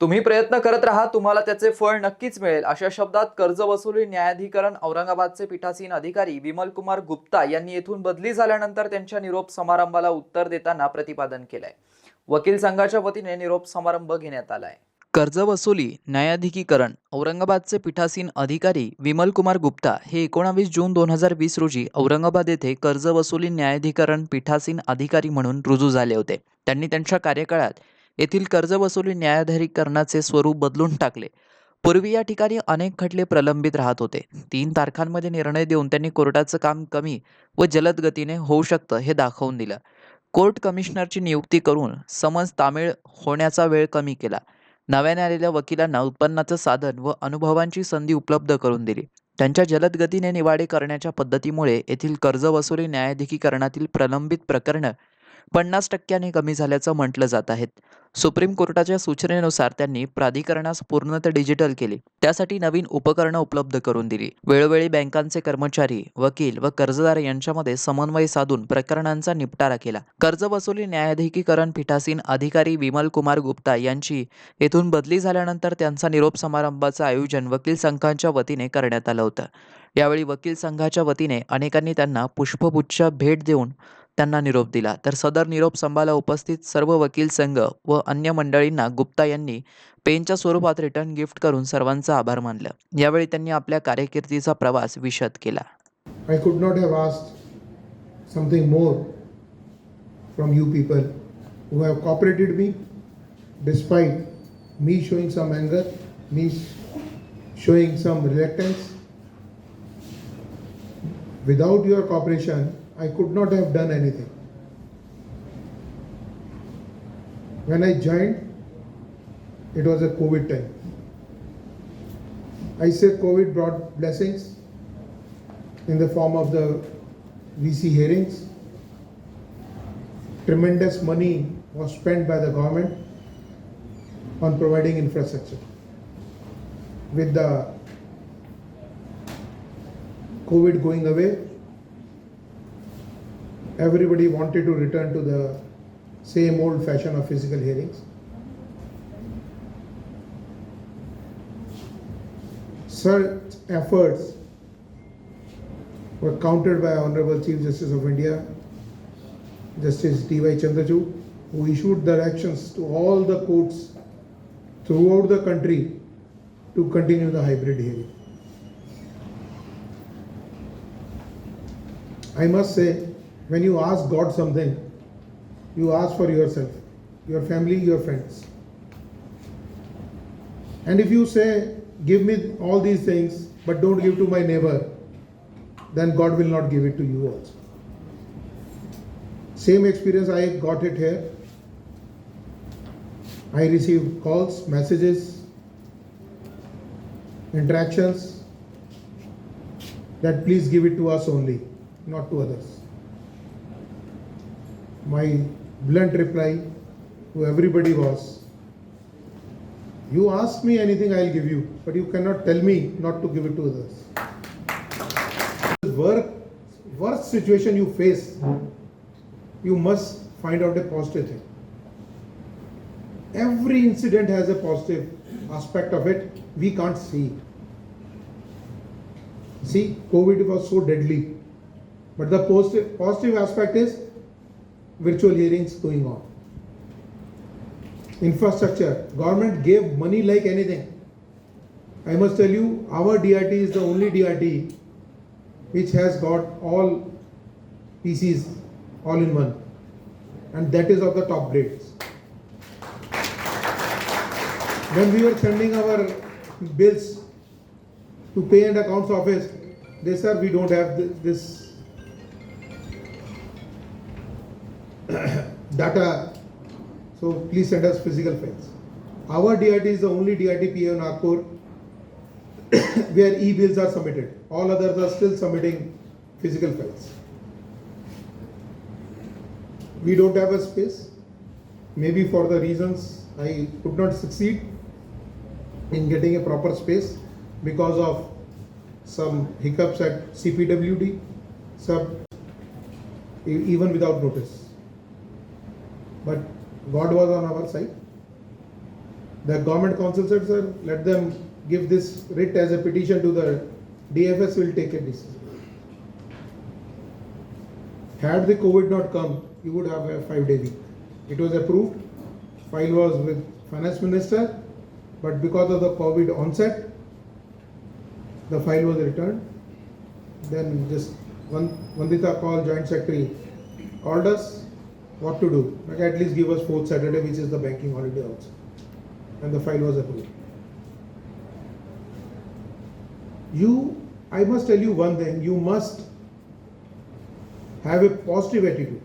तुम्ही प्रयत्न करत राहा तुम्हाला त्याचे फळ नक्कीच मिळेल. अशा शब्दात कर्ज वसुली न्यायाधिकरण औरंगाबादचे पीठासीन अधिकारी विमल कुमार गुप्ता यांनी येथून बदली झाल्यानंतर त्यांच्या निरोप समारंभाला उत्तर देताना प्रतिपादन केलंय. वकील संघाच्या वतीने निरोप समारंभ घेण्यात आलाय. कर्ज वसुली न्यायाधिकीकरण औरंगाबादचे पीठासीन अधिकारी विमल कुमार गुप्ता हे एकोणावीस जून दोन हजार वीस रोजी औरंगाबाद येथे कर्ज वसुली न्यायाधिकरण पीठासीन अधिकारी म्हणून रुजू झाले होते. त्यांनी त्यांच्या कार्यकाळात येथील कर्ज वसुली न्यायाधिकरणाचे स्वरूप बदलून टाकले. पूर्वी या ठिकाणी अनेक खटले प्रलंबित राहत होते. तीन तारखांमध्ये निर्णय देऊन त्यांनी कोर्टाचं काम कमी व जलद गतीने होऊ शकतं हे दाखवून दिलं. कोर्ट कमिशनरची नियुक्ती करून समज तामिळ होण्याचा वेळ कमी केला. नव्याने आलेल्या वकिलांना उत्पन्नाचं साधन व अनुभवांची संधी उपलब्ध करून दिली. त्यांच्या जलद गतीने निवाडे करण्याच्या पद्धतीमुळे येथील कर्ज वसुली प्रलंबित प्रकरणं पन्नास टक्क्याने कमी झाल्याचं म्हटलं जात आहेत सुप्रीम कोर्टाच्या सूचनेनुसार त्यांनी प्राधिकरणास पूर्णतः डिजिटल केले. त्यासाठी नवीन उपकरणं उपलब्ध करून दिली. वेळोवेळी बँकांचे कर्मचारी वकील व कर्जदार यांच्यामध्ये समन्वय साधून प्रकरणांचा निपटारा केला. कर्ज वसुली न्यायाधिकीकरण पीठासीन अधिकारी विमल कुमार गुप्ता यांची येथून बदली झाल्यानंतर त्यांचा निरोप समारंभाचं आयोजन वकील संघाच्या वतीने करण्यात आलं होतं. यावेळी वकील संघाच्या वतीने अनेकांनी त्यांना पुष्पगुच्छ भेट देऊन त्यांना निरोप दिला. तर सदर निरोप संभाला उपस्थित सर्व वकील संघ व अन्य मंडळींना गुप्ता यांनी पेनच्या स्वरूपात रिटर्न गिफ्ट करून सर्वांचा आभार मानलं. यावेळी त्यांनी आपल्या कार्यकिर्दीचा प्रवास विशद केला. I could not have asked something more from you people who have cooperated me despite me showing some अँगर me showing some reluctance without your cooperation I could not have done anything. When I joined, it was a COVID time. I said COVID brought blessings in the form of the VC hearings. Tremendous money was spent by the government on providing infrastructure. With the COVID going away, everybody wanted to return to the same old fashion of physical hearings. Such efforts were countered by Honorable Chief Justice of India, Justice D.Y. Chandrachud, who issued directions to all the courts throughout the country to continue the hybrid hearing. I must say, when you ask God something, you ask for yourself, your family, your friends. And if you say, Give me all these things, but don't give to my neighbor, then God will not give it to you also. Same experience I got it here. I received calls, messages, interactions that please give it to us only, not to others. My blunt reply to everybody was you ask me anything, I'll give you, but you cannot tell me not to give it to others. Work, worst situation you face, you must find out a positive thing. Every incident has a positive aspect of it, we can't see. See, COVID was so deadly, but the positive, positive aspect is virtual hearings going on infrastructure. Government gave money like anything. I must tell you, our DRT is the only DRT which has got all PCs all in one, and that is of the top grades. When we were sending our bills to pay and accounts office, they said we don't have thi- this data so please send us physical files. Our DRT is the only DRT PO in Nagpur where e-bills are submitted. All others are still submitting physical files. We don't have a space. Maybe for the reasons I could not succeed in getting a proper space because of some hiccups at CPWD, e- even without notice. But God was on our side. The government council said, sir, let them give this writ as a petition to the DFS will take a decision. Had the COVID not come, you would have a five day week. It was approved, file was with finance minister, but because of the COVID onset, the file was returned. Then just Vandita called joint secretary, called us, what to do? Like at least give us fourth Saturday, which is the banking holiday also. And the file was approved. You, I must tell you one thing, you must have a positive attitude.